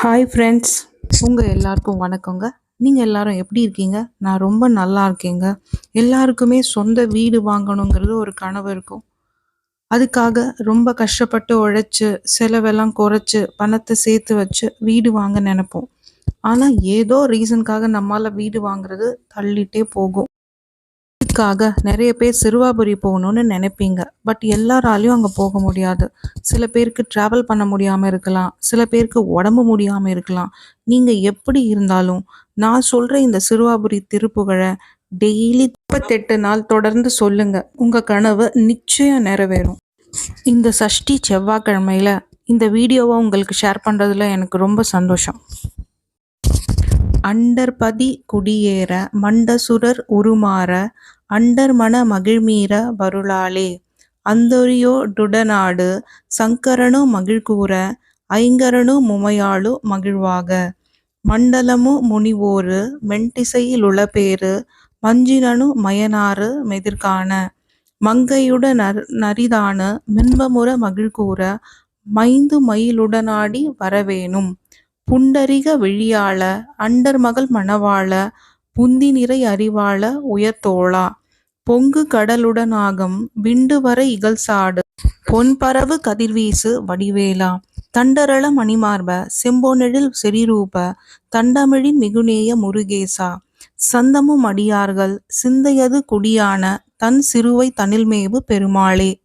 Hi friends உங்கள் எல்லாருக்கும் வணக்கங்க. நீங்கள் எல்லாரும் எப்படி இருக்கீங்க? நான் ரொம்ப நல்லா இருக்கேங்க. எல்லாருக்குமே சொந்த வீடு வாங்கணுங்கிறது ஒரு கனவு இருக்கும். அதுக்காக ரொம்ப கஷ்டப்பட்டு உழைச்சி செலவெல்லாம் குறைச்சி பணத்தை சேர்த்து வச்சு வீடு வாங்க நினைப்போம். ஆனால் ஏதோ ரீசனுக்காக நம்மளால் வீடு வாங்குறது தள்ளிட்டே போகும். இதுக்காக நிறைய பேர் சிறுவாபுரி போகணும்னு நினைப்பீங்க. பட் எல்லாராலையும் அங்கே போக முடியாது. சில பேருக்கு ட்ராவல் பண்ண முடியாமல் இருக்கலாம். சில பேருக்கு உடம்பு முடியாமல் இருக்கலாம். நீங்கள் எப்படி இருந்தாலும் நான் சொல்கிற இந்த சிறுவாபுரி திருப்புகழை டெய்லி முப்பத்தெட்டு நாள் தொடர்ந்து சொல்லுங்க. உங்கள் கனவு நிச்சயம் நிறைவேறும். இந்த சஷ்டி செவ்வாய்க்கிழமையில இந்த வீடியோவை உங்களுக்கு ஷேர் பண்ணுறதுல எனக்கு ரொம்ப சந்தோஷம். அண்டர்பதி குடியேற மண்டசுரர் உருமாற அண்டர்மன மகிழ்மீற வருளாலே அந்தொரியோ டுடநாடு சங்கரனு மகிழ்கூற ஐங்கரனு முமையாளு மகிழ்வாக. மண்டலமு முனிவோரு மென்டிசையிலுளபேரு மஞ்சினனு மயனாறு மெதிர்காண. மங்கையுட நர் நரிதான மின்பமுற மகிழ்கூற மைந்து மயிலுடனாடி வரவேணும். புண்டரிக விழியாள அண்டர்மகள் மணவாள புந்தி நிறை அறிவாள உயர்த்தோளா. பொங்கு கடலுடனாகம் விண்டுவரை இகழ்சாடு பொன்பரவு கதிர்வீசு வடிவேலா. தண்டரள மணிமார்ப செம்பொனெழில் செரிரூப தண்டமிழின் மிகுநேய முருகேசா. சந்தமும் அடியார்கள் சிந்தையது குடியான தன் சிறுவை தனில்மேவு பெருமாளே.